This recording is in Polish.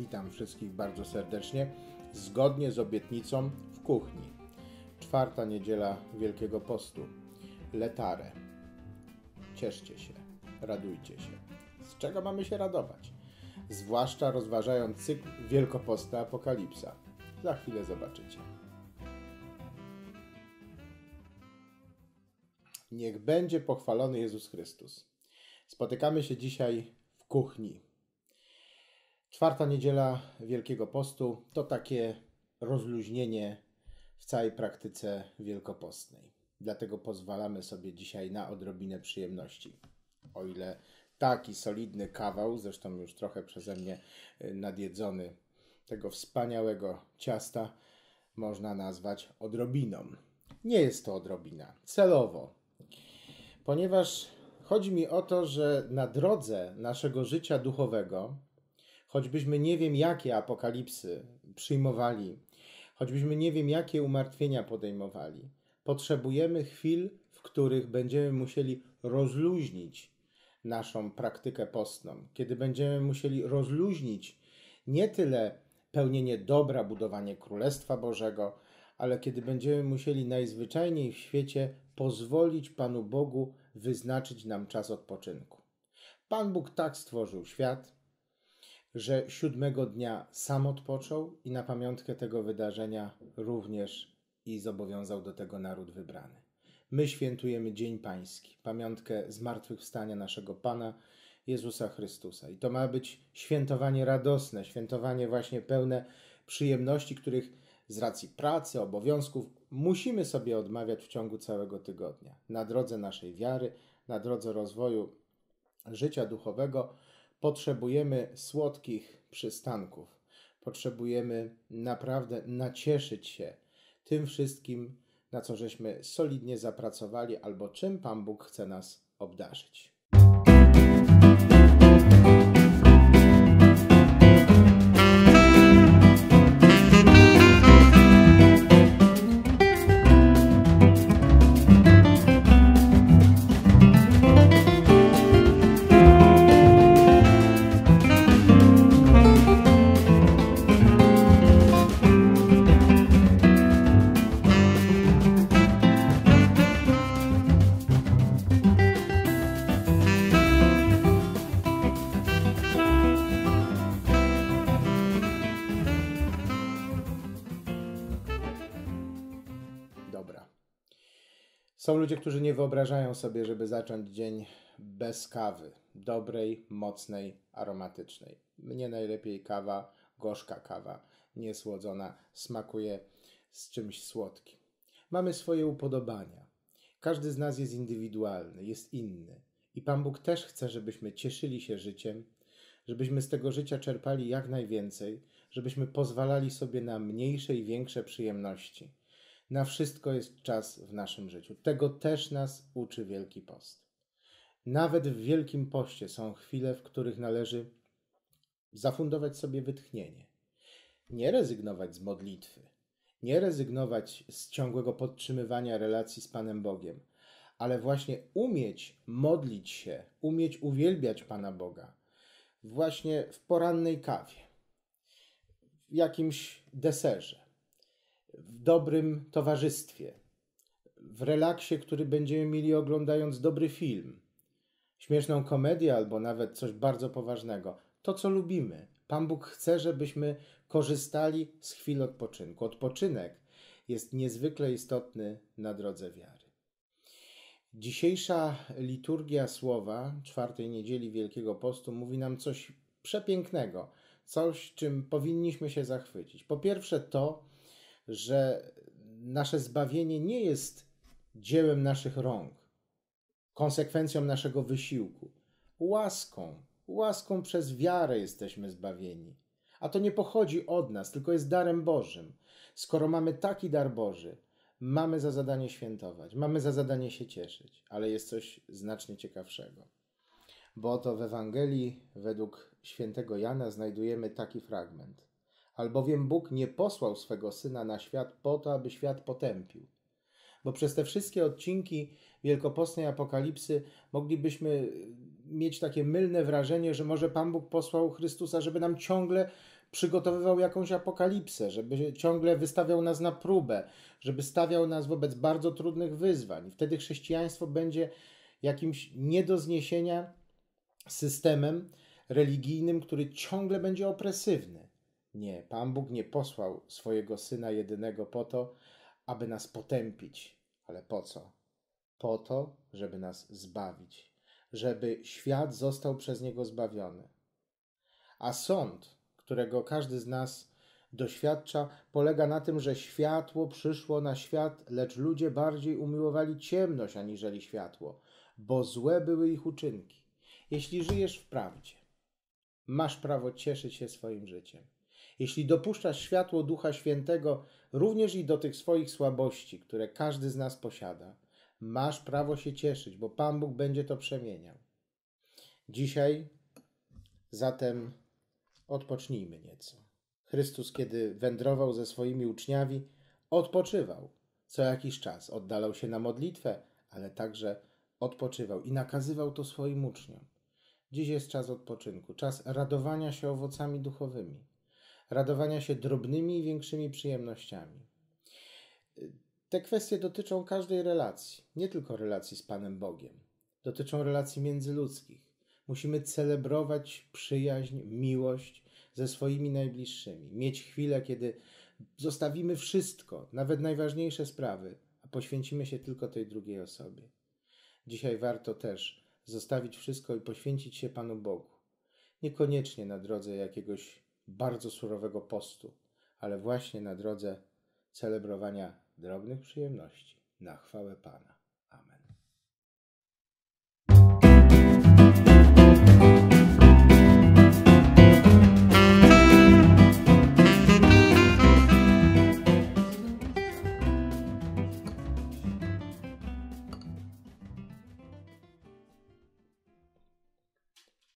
Witam wszystkich bardzo serdecznie. Zgodnie z obietnicą w kuchni. Czwarta niedziela Wielkiego Postu. Letare. Cieszcie się, radujcie się. Z czego mamy się radować? Zwłaszcza rozważając cykl Wielkoposta Apokalipsa. Za chwilę zobaczycie. Niech będzie pochwalony Jezus Chrystus. Spotykamy się dzisiaj w kuchni. Czwarta niedziela Wielkiego Postu to takie rozluźnienie w całej praktyce wielkopostnej. Dlatego pozwalamy sobie dzisiaj na odrobinę przyjemności. O ile taki solidny kawał, zresztą już trochę przeze mnie y, nadjedzony, tego wspaniałego ciasta można nazwać odrobiną. Nie jest to odrobina, celowo, ponieważ chodzi mi o to, że na drodze naszego życia duchowego, choćbyśmy nie wiem jakie apokalipsy przyjmowali, choćbyśmy nie wiem jakie umartwienia podejmowali, potrzebujemy chwil, w których będziemy musieli rozluźnić naszą praktykę postną, kiedy będziemy musieli rozluźnić nie tyle pełnienie dobra, budowanie Królestwa Bożego, ale kiedy będziemy musieli najzwyczajniej w świecie pozwolić Panu Bogu wyznaczyć nam czas odpoczynku. Pan Bóg tak stworzył świat, że siódmego dnia sam odpoczął i na pamiątkę tego wydarzenia również i zobowiązał do tego naród wybrany. My świętujemy Dzień Pański, pamiątkę zmartwychwstania naszego Pana Jezusa Chrystusa. I to ma być świętowanie radosne, świętowanie właśnie pełne przyjemności, których z racji pracy, obowiązków musimy sobie odmawiać w ciągu całego tygodnia. Na drodze naszej wiary, na drodze rozwoju życia duchowego potrzebujemy słodkich przystanków. Potrzebujemy naprawdę nacieszyć się tym wszystkim, na co żeśmy solidnie zapracowali, albo czym Pan Bóg chce nas obdarzyć. Są ludzie, którzy nie wyobrażają sobie, żeby zacząć dzień bez kawy. Dobrej, mocnej, aromatycznej. Mnie najlepiej kawa, gorzka kawa, niesłodzona, smakuje z czymś słodkim. Mamy swoje upodobania. Każdy z nas jest indywidualny, jest inny. I Pan Bóg też chce, żebyśmy cieszyli się życiem, żebyśmy z tego życia czerpali jak najwięcej, żebyśmy pozwalali sobie na mniejsze i większe przyjemności. Na wszystko jest czas w naszym życiu. Tego też nas uczy Wielki Post. Nawet w Wielkim Poście są chwile, w których należy zafundować sobie wytchnienie. Nie rezygnować z modlitwy, nie rezygnować z ciągłego podtrzymywania relacji z Panem Bogiem, ale właśnie umieć modlić się, umieć uwielbiać Pana Boga właśnie w porannej kawie, w jakimś deserze w dobrym towarzystwie, w relaksie, który będziemy mieli oglądając dobry film, śmieszną komedię albo nawet coś bardzo poważnego. To, co lubimy. Pan Bóg chce, żebyśmy korzystali z chwil odpoczynku. Odpoczynek jest niezwykle istotny na drodze wiary. Dzisiejsza liturgia słowa czwartej niedzieli Wielkiego Postu mówi nam coś przepięknego, coś, czym powinniśmy się zachwycić. Po pierwsze, to, że nasze zbawienie nie jest dziełem naszych rąk, konsekwencją naszego wysiłku. Łaską, łaską przez wiarę jesteśmy zbawieni. A to nie pochodzi od nas, tylko jest darem Bożym. Skoro mamy taki dar Boży, mamy za zadanie świętować, mamy za zadanie się cieszyć, ale jest coś znacznie ciekawszego. Bo oto w Ewangelii według świętego Jana znajdujemy taki fragment albowiem Bóg nie posłał swego Syna na świat po to, aby świat potępił. Bo przez te wszystkie odcinki wielkopostnej apokalipsy moglibyśmy mieć takie mylne wrażenie, że może Pan Bóg posłał Chrystusa, żeby nam ciągle przygotowywał jakąś apokalipsę, żeby ciągle wystawiał nas na próbę, żeby stawiał nas wobec bardzo trudnych wyzwań. Wtedy chrześcijaństwo będzie jakimś nie do zniesienia systemem religijnym, który ciągle będzie opresywny. Nie, Pan Bóg nie posłał swojego syna jedynego po to, aby nas potępić. Ale po co? Po to, żeby nas zbawić, żeby świat został przez niego zbawiony. A sąd, którego każdy z nas doświadcza, polega na tym, że światło przyszło na świat, lecz ludzie bardziej umiłowali ciemność aniżeli światło, bo złe były ich uczynki. Jeśli żyjesz w prawdzie, masz prawo cieszyć się swoim życiem. Jeśli dopuszczasz światło Ducha Świętego również i do tych swoich słabości, które każdy z nas posiada, masz prawo się cieszyć, bo Pan Bóg będzie to przemieniał. Dzisiaj zatem odpocznijmy nieco. Chrystus, kiedy wędrował ze swoimi uczniami, odpoczywał. Co jakiś czas oddalał się na modlitwę, ale także odpoczywał i nakazywał to swoim uczniom. Dziś jest czas odpoczynku, czas radowania się owocami duchowymi, radowania się drobnymi i większymi przyjemnościami. Te kwestie dotyczą każdej relacji, nie tylko relacji z Panem Bogiem. Dotyczą relacji międzyludzkich. Musimy celebrować przyjaźń, miłość ze swoimi najbliższymi. Mieć chwilę, kiedy zostawimy wszystko, nawet najważniejsze sprawy, a poświęcimy się tylko tej drugiej osobie. Dzisiaj warto też zostawić wszystko i poświęcić się Panu Bogu. Niekoniecznie na drodze jakiegoś bardzo surowego postu, ale właśnie na drodze celebrowania drobnych przyjemności na chwałę Pana.